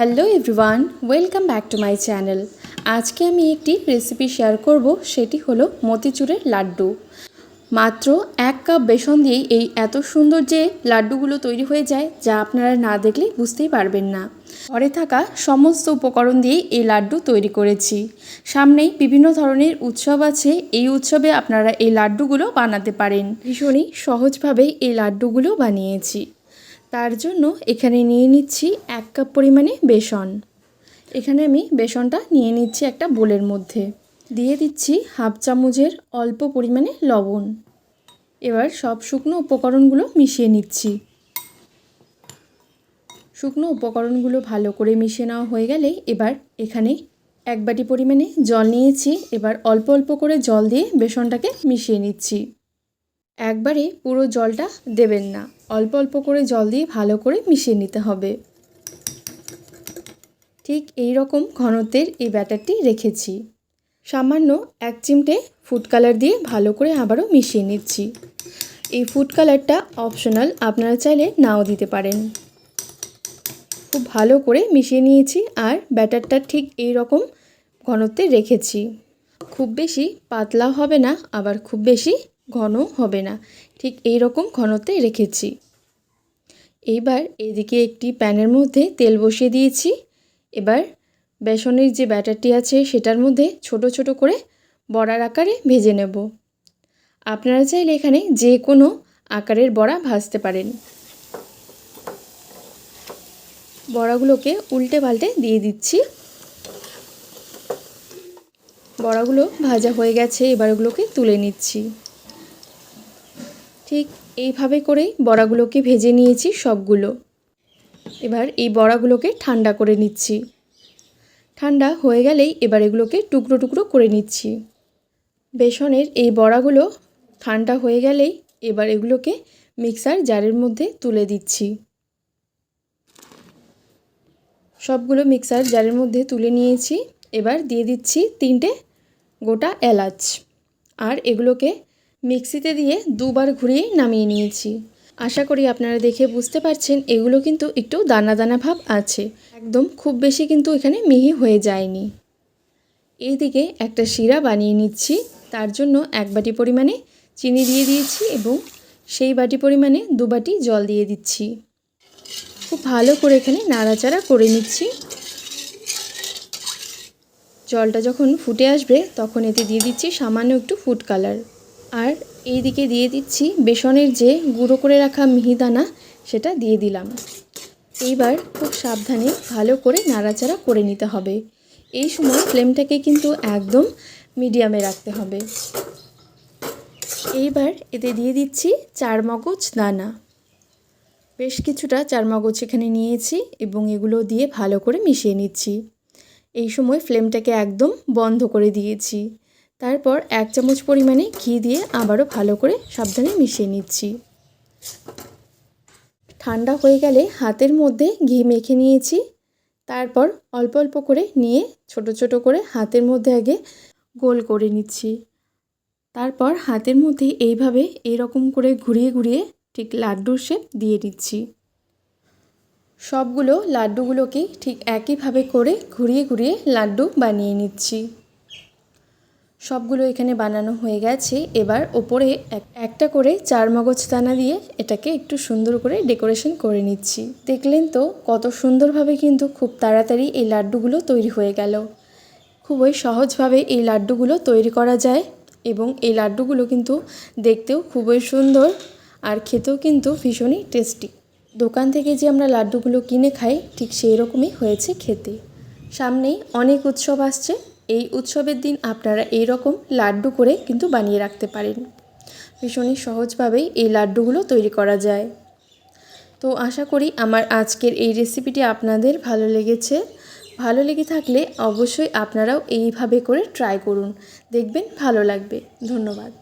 Hello everyone welcome back to my channel আজকে আমি একটি রেসিপি শেয়ার করব, সেটি হলো মতিচুরের লাড্ডু। মাত্র এক কাপ বেসন দিয়েই এই এত সুন্দর যে লাড্ডুগুলো তৈরি হয়ে যায়, যা আপনারা না দেখলে বুঝতেই পারবেন না। ঘরে থাকা সমস্ত উপকরণ দিয়েই এই লাড্ডু তৈরি করেছি। সামনেই বিভিন্ন ধরনের উৎসব আছে, এই উৎসবে আপনারা এই লাড্ডুগুলো বানাতে পারেন। ভীষণই সহজভাবেই এই লাড্ডুগুলো বানিয়েছি। তার জন্য এখানে নিয়ে নিচ্ছি এক কাপ পরিমাণে বেসন। এখানে আমি বেসনটা নিয়ে নিচ্ছি একটা বোলের মধ্যে। দিয়ে দিচ্ছি হাফ চামচের অল্প পরিমাণে লবণ। এবার সব শুকনো উপকরণগুলো মিশিয়ে নিচ্ছি। শুকনো উপকরণগুলো ভালো করে মিশিয়ে নেওয়া হয়ে গেলে এবার এখানে এক বাটি পরিমাণে জল নিয়েছি। এবার অল্প অল্প করে জল দিয়ে বেসনটাকে মিশিয়ে নিচ্ছি। একবারে পুরো জলটা দেবেন না। অল্প অল্প করে জল দিয়ে ভালো করে মিশিয়ে নিতে হবে। ঠিক এই রকম ঘনত্বের এই ব্যাটারটি রেখেছি। সামান্য এক চিমটে ফুড কালার দিয়ে ভালো করে আবারও মিশিয়ে নিচ্ছি। এই ফুড কালারটা অপশনাল, আপনারা চাইলে নাও দিতে পারেন। খুব ভালো করে মিশিয়ে নিয়েছি আর ব্যাটারটা ঠিক এই রকম ঘনত্বে রেখেছি। খুব বেশি পাতলা হবে না, আবার খুব বেশি ঘন হবে না। ঠিক এই রকম ঘনতে রেখেছি। এইবার এদিকে একটি প্যানের মধ্যে তেল বসিয়ে দিয়েছি। এবার বেসনের যে ব্যাটারটি আছে সেটার মধ্যে ছোট ছোট করে বড়ার আকারে ভেজে নেব। আপনারা চাইলে এখানে যে কোনো আকারের বড়া ভাজতে পারেন। বড়াগুলোকে উল্টে পাল্টে দিয়ে দিচ্ছি। বড়াগুলো ভাজা হয়ে গেছে, এবার ওগুলোকে তুলে নিচ্ছি। ঠিক এইভাবে করেই বড়াগুলোকে ভেজে নিয়েছি সবগুলো। এবার এই বড়াগুলোকে ঠান্ডা করে নিচ্ছি। ঠান্ডা হয়ে গেলেই এবার এগুলোকে টুকরো টুকরো করে নিচ্ছি। বেসনের এই বড়াগুলো ঠান্ডা হয়ে গেলেই এবার এগুলোকে মিক্সার জারের মধ্যে তুলে দিচ্ছি। সবগুলো মিক্সার জারের মধ্যে তুলে নিয়েছি। এবার দিয়ে দিচ্ছি তিনটে গোটা এলাচ। আর এগুলোকে মিক্সিতে দিয়ে দুবার ঘুরিয়ে নামিয়ে নিয়েছি। আশা করি আপনারা দেখে বুঝতে পারছেন, এগুলো কিন্তু একটু দানা দানা ভাব আছে। একদম খুব বেশি কিন্তু এখানে মিহি হয়ে যায়নি। এইদিকে একটা শিরা বানিয়ে নিচ্ছি। তার জন্য এক বাটি পরিমাণে চিনি দিয়ে দিয়েছি এবং সেই বাটি পরিমাণে দু বাটি জল দিয়ে দিচ্ছি। খুব ভালো করে এখানে নাড়াচাড়া করে নিচ্ছি। জলটা যখন ফুটে আসবে, তখন এতে দিয়ে দিচ্ছি সামান্য একটু ফুড কালার। আর এই দিকে দিয়ে দিচ্ছি বেসনের যে গুঁড়ো করে রাখা মিহিদানা সেটা দিয়ে দিলাম। এইবার খুব সাবধানে ভালো করে নাড়াচাড়া করে নিতে হবে। এই সময় ফ্লেমটাকে কিন্তু একদম মিডিয়ামে রাখতে হবে। এইবার এতে দিয়ে দিচ্ছি চার মগজ দানা। বেশ কিছুটা চার মগজ এখানে নিয়েছি এবং এগুলো দিয়ে ভালো করে মিশিয়ে নিচ্ছি। এই সময় ফ্লেমটাকে একদম বন্ধ করে দিয়েছি। তারপর এক চামচ পরিমাণে ঘি দিয়ে আবারও ভালো করে সাবধানে মিশিয়ে নিচ্ছি। ঠান্ডা হয়ে গেলে হাতের মধ্যে ঘি মেখে নিয়েছি। তারপর অল্প অল্প করে নিয়ে ছোট ছোট করে হাতের মধ্যে আগে গোল করে নিচ্ছি। তারপর হাতের মধ্যে এইভাবে এইরকম করে ঘুরিয়ে ঘুরিয়ে ঠিক লাড্ডুর শেপ দিয়ে দিচ্ছি সবগুলো লাড্ডুগুলোকে ঠিক একইভাবে করে ঘুরিয়ে ঘুরিয়ে লাড্ডু বানিয়ে নিচ্ছি। সবগুলো এখানে বানানো হয়ে গেছে। এবার ওপরে একটা করে চার মগজ দানা দিয়ে এটাকে একটু সুন্দর করে ডেকোরেশন করে নিচ্ছি। দেখলেন তো কত সুন্দরভাবে কিন্তু খুব তাড়াতাড়ি এই লাড্ডুগুলো তৈরি হয়ে গেল। খুবই সহজভাবে এই লাড্ডুগুলো তৈরি করা যায় এবং এই লাড্ডুগুলো কিন্তু দেখতেও খুবই সুন্দর আর খেতেও কিন্তু ভীষণই টেস্টি। দোকান থেকে যে আমরা লাড্ডুগুলো কিনে খাই ঠিক সেই রকমই হয়েছে খেতে। সামনেই অনেক উৎসব আসছে। এই উৎসবের দিন আপনারা এই রকম লাড্ডু করে কিন্তু বানিয়ে রাখতে পারেন। ভীষণই সহজভাবেই এই লাড্ডুগুলো তৈরি করা যায়। তো আশা করি আমার আজকের এই রেসিপিটি আপনাদের ভালো লেগেছে। ভালো লেগে থাকলে অবশ্যই আপনারাও এইভাবে করে ট্রাই করুন। দেখবেন ভালো লাগবে। ধন্যবাদ।